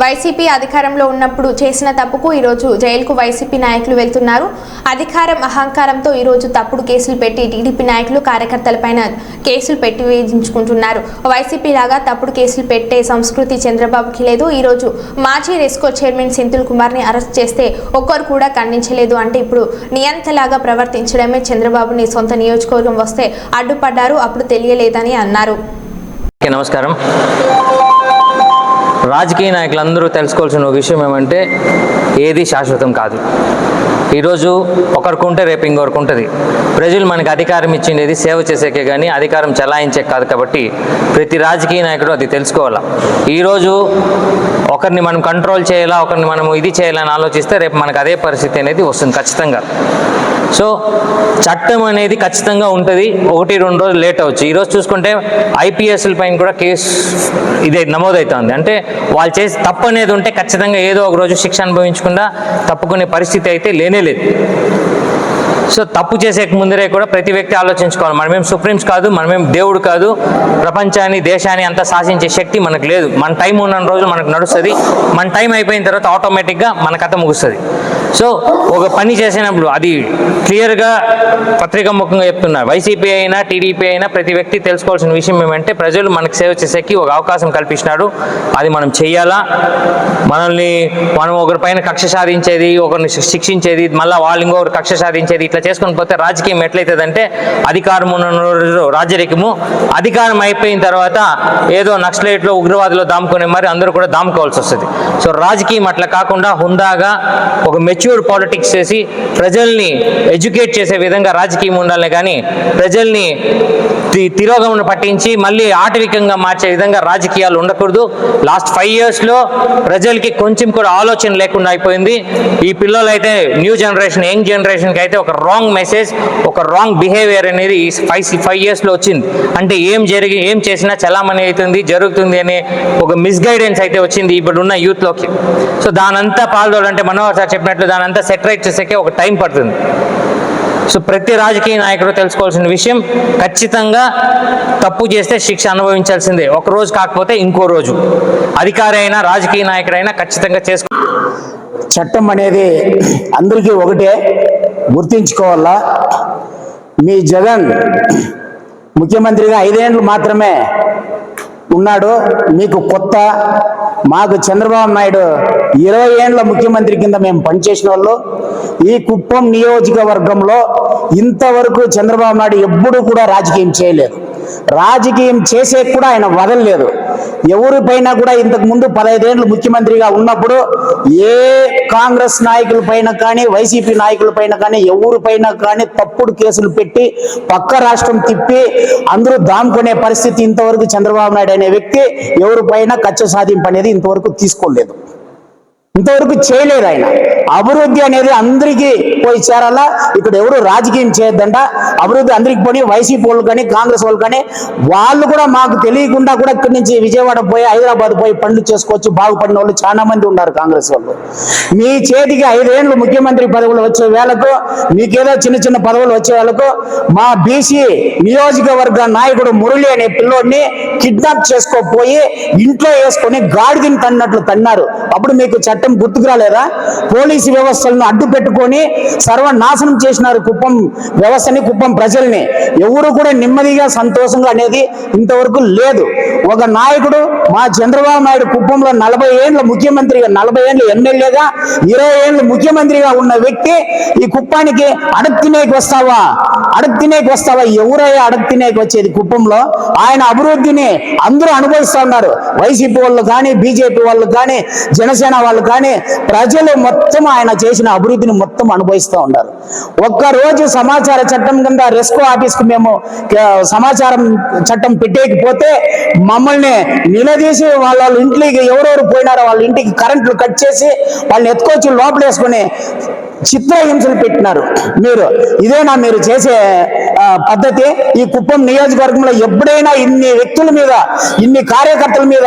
YCP అధికారంలో ఉన్నప్పుడు చేసిన తప్పుకు ఈరోజు జైలుకు వైసీపీ నాయకులు వెళ్తున్నారు. అధికారం అహంకారంతో ఈరోజు తప్పుడు కేసులు పెట్టి టీడీపీ నాయకులు కార్యకర్తలపైన కేసులు పెట్టి వేధించుకుంటున్నారు. వైసీపీ లాగా తప్పుడు కేసులు పెట్టే సంస్కృతి చంద్రబాబుకి లేదు. ఈరోజు మాజీ రెస్కో చైర్మన్ సెంథిల్ కుమార్ని అరెస్ట్ చేస్తే ఒక్కరు కూడా ఖండించలేదు అంటే ఇప్పుడు నియంతలాగా ప్రవర్తించడమే చంద్రబాబుని సొంత నియోజకవర్గం వస్తే అడ్డుపడ్డారు. అప్పుడు తెలియలేదని అన్నారు. నమస్కారం. రాజకీయ నాయకులందరూ తెలుసుకోవాల్సిన విషయం ఏమంటే ఏది శాశ్వతం కాదు. ఈరోజు ఒకరికి ఉంటే రేపు ఇంకొకరికి ఉంటుంది ప్రజలు మనకి అధికారం ఇచ్చిండేది సేవ చేసేకే కానీ అధికారం చలాయించే కాదు కాబట్టి ప్రతి రాజకీయ నాయకుడు అది తెలుసుకోవాలా. ఈరోజు ఒకరిని మనం కంట్రోల్ చేయాలా ఒకరిని మనం ఇది చేయాలని ఆలోచిస్తే రేపు మనకు అదే పరిస్థితి అనేది వస్తుంది ఖచ్చితంగా. సో చట్టం అనేది ఖచ్చితంగా ఉంటుంది. ఒకటి రెండు రోజులు లేట్ అవ్వచ్చు. ఈరోజు చూసుకుంటే ఐపీఎస్ల పైన కూడా కేసు ఇదే నమోదవుతుంది అంటే వాళ్ళు చేసి తప్పు అనేది ఉంటే ఖచ్చితంగా ఏదో ఒక రోజు శిక్ష అనుభవించకుండా తప్పుకునే పరిస్థితి అయితే లేనే లేదు. సో తప్పు చేసే ముందరే కూడా ప్రతి వ్యక్తి ఆలోచించుకోవాలి. మనమేం సుప్రీంస్ కాదు మనమేం దేవుడు కాదు ప్రపంచాన్ని దేశాన్ని అంతా శాసించే శక్తి మనకు లేదు. మన టైం ఉన్న రోజులు మనకు నడుస్తుంది. మన టైం అయిపోయిన తర్వాత ఆటోమేటిక్గా మన కథ ముగుస్తుంది. సో ఒక పని చేసినప్పుడు అది క్లియర్గా పత్రికా ముఖంగా చెప్తున్నారు వైసీపీ అయినా టీడీపీ అయినా ప్రతి వ్యక్తి తెలుసుకోవాల్సిన విషయం ఏమంటే ప్రజలు మనకు సేవ చేసేకి ఒక అవకాశం కల్పించినాడు. అది మనం చెయ్యాలా? మనల్ని మనం ఒకరిపైన కక్ష సాధించేది ఒకరిని శిక్షించేది మళ్ళీ వాళ్ళు ఇంకొకరు కక్ష సాధించేది ఇట్లా చేసుకొని పోతే రాజకీయం ఎట్లయితుందంటే అధికారం ఉన్న రోజు రాజరికము అధికారం అయిపోయిన తర్వాత ఏదో నక్సలైట్లో ఉగ్రవాదులు దాముకునే మరి అందరూ కూడా దాముకోవాల్సి వస్తుంది. సో రాజకీయం అట్లా కాకుండా హుందాగా ఒక మెచ్యూర్ పాలిటిక్స్ చేసి ప్రజల్ని ఎడ్యుకేట్ చేసే విధంగా రాజకీయం ఉండాలి కానీ ప్రజల్ని తి- తిరోగమన పట్టించి మళ్ళీ ఆటవికంగా మార్చే విధంగా రాజకీయాలు ఉండకూడదు. లాస్ట్ ఫైవ్ ఇయర్స్లో ప్రజలకి కొంచెం కూడా ఆలోచన లేకుండా అయిపోయింది. ఈ పిల్లలైతే న్యూ జనరేషన్ యంగ్ జనరేషన్కి అయితే ఒక రాంగ్ మెసేజ్ ఒక రాంగ్ బిహేవియర్ అనేది ఫైవ్ ఫైవ్ ఇయర్స్లో వచ్చింది. అంటే ఏం జరిగి ఏం చేసినా చలామణి అవుతుంది జరుగుతుంది అనే ఒక మిస్గైడెన్స్ అయితే వచ్చింది ఇప్పుడున్న యూత్లోకి సో దానంతా పాల్గొనాలంటే మనోహర్ సార్ చెప్పినట్లు దానంతా సెటరేట్ చేసేకే ఒక టైం పడుతుంది. సో ప్రతి రాజకీయ నాయకుడు తెలుసుకోవాల్సిన విషయం ఖచ్చితంగా తప్పు చేస్తే శిక్ష అనుభవించాల్సిందే. ఒక రోజు కాకపోతే ఇంకో రోజు. అధికారి అయినా రాజకీయ నాయకుడైనా ఖచ్చితంగా చేసుకో చట్టం అనేది అందరికీ ఒకటే. గుర్తించుకోవాలా? మీ జగన్ ముఖ్యమంత్రిగా ఐదేండ్లు మాత్రమే ఉన్నాడు. మీకు కొత్త మాకు చంద్రబాబు నాయుడు ఇరవై ఏండ్ల ముఖ్యమంత్రి కింద మేము పనిచేసిన వాళ్ళు. ఈ కుప్పం నియోజకవర్గంలో ఇంతవరకు చంద్రబాబు నాయుడు ఎప్పుడూ కూడా రాజకీయం చేయలేదు. రాజకీయం చేసే కూడా ఆయన వదలలేదు. ఎవరిపైన కూడా ఇంతకు ముందు పదహైదేండ్లు ముఖ్యమంత్రిగా ఉన్నప్పుడు ఏ కాంగ్రెస్ నాయకుల పైన కానీ వైసీపీ నాయకుల పైన కానీ ఎవరిపైన కానీ తప్పుడు కేసులు పెట్టి పక్క రాష్ట్రం తిప్పి అందరూ దాముకునే పరిస్థితి ఇంతవరకు చంద్రబాబు నాయుడు అనే వ్యక్తి ఎవరిపైన కచ్చ సాధింపు అనేది ఇంతవరకు తీసుకోలేదు. ఇంతవరకు చేయలేదు ఆయన. అభివృద్ధి అనేది అందరికీ పోయి చేరాలా. ఇక్కడ ఎవరు రాజకీయం చేయొద్దంట. అభివృద్ధి అందరికి పోయి వైసీపీ వాళ్ళు కానీ కాంగ్రెస్ వాళ్ళు కానీ వాళ్ళు కూడా మాకు తెలియకుండా కూడా ఇక్కడి నుంచి విజయవాడ పోయి హైదరాబాద్ పోయి పనులు చేసుకోవచ్చు బాగుపడిన వాళ్ళు చాలా మంది ఉన్నారు కాంగ్రెస్ వాళ్ళు. మీ చేతికి ఐదేళ్ళు ముఖ్యమంత్రి పదవులు వచ్చే వేళకు మీకేదో చిన్న చిన్న పదవులు వచ్చే వేళకు మా బీసీ నియోజకవర్గ నాయకుడు మురళి అనే పిల్లోడిని కిడ్నాప్ చేసుకోపోయి ఇంట్లో వేసుకొని గాడిదని తన్నట్లు తన్నారు. అప్పుడు మీకు చట్టం గుర్తుకు రాలేదా? పోలీస్ వ్యవస్థలను అడ్డు పెట్టుకొని సర్వనాశనం చేసినారు కుప్పం వ్యవస్థని కుప్పం ప్రజల్ని. ఎవరు కూడా నెమ్మదిగా సంతోషంగా అనేది ఇంతవరకు లేదు. ఒక నాయకుడు మా చంద్రబాబు నాయుడు కుప్పంలో నలభై ఏళ్ళ ముఖ్యమంత్రిగా నలభై ఏళ్ళు ఎమ్మెల్యేగా ఇరవై ఏళ్ళు ముఖ్యమంత్రిగా ఉన్న వ్యక్తి ఈ కుప్పానికి అడగ తినేకి వస్తావా? అడగ తినేకి వస్తావా? ఎవరయ్యా అడగ తినేకి వచ్చేది కుప్పంలో? ఆయన అభివృద్ధిని అందరూ అనుభవిస్తూ ఉన్నారు. వైసీపీ వాళ్ళు కానీ బీజేపీ వాళ్ళు కానీ జనసేన వాళ్ళు కానీ ప్రజలు మొత్తం ఆయన చేసిన అభివృద్ధిని మొత్తం అనుభవిస్తూ ఉన్నారు. ఒక్క రోజు సమాచార చట్టం కింద రెస్కో ఆఫీస్కి మేము సమాచారం చట్టం పెట్టేకపోతే మమ్మల్ని నిలదీసి వాళ్ళ ఇంట్లోకి ఎవరెవరు పోయినారో వాళ్ళ ఇంటికి కరెంట్లు కట్ చేసి వాళ్ళని ఎత్తుకొచ్చి లోపలేసుకొని చిత్రహింసలు పెట్టినారు. మీరు ఇదేనా మీరు చేసే పద్ధతి ఈ కుప్పం నియోజకవర్గంలో ఎప్పుడైనా ఇన్ని వ్యక్తుల మీద ఇన్ని కార్యకర్తల మీద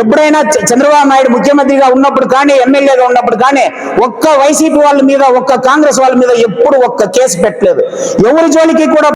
ఎప్పుడైనా చంద్రబాబు నాయుడు ముఖ్యమంత్రిగా ఉన్నప్పుడు కానీ ఎమ్మెల్యేగా ఉన్నప్పుడు కానీ ఒక్క వైసీపీ వాళ్ళ మీద ఒక్క కాంగ్రెస్ వాళ్ళ మీద ఎప్పుడు ఒక్క కేసు పెట్టలేదు. ఎవరి జోలికి కూడా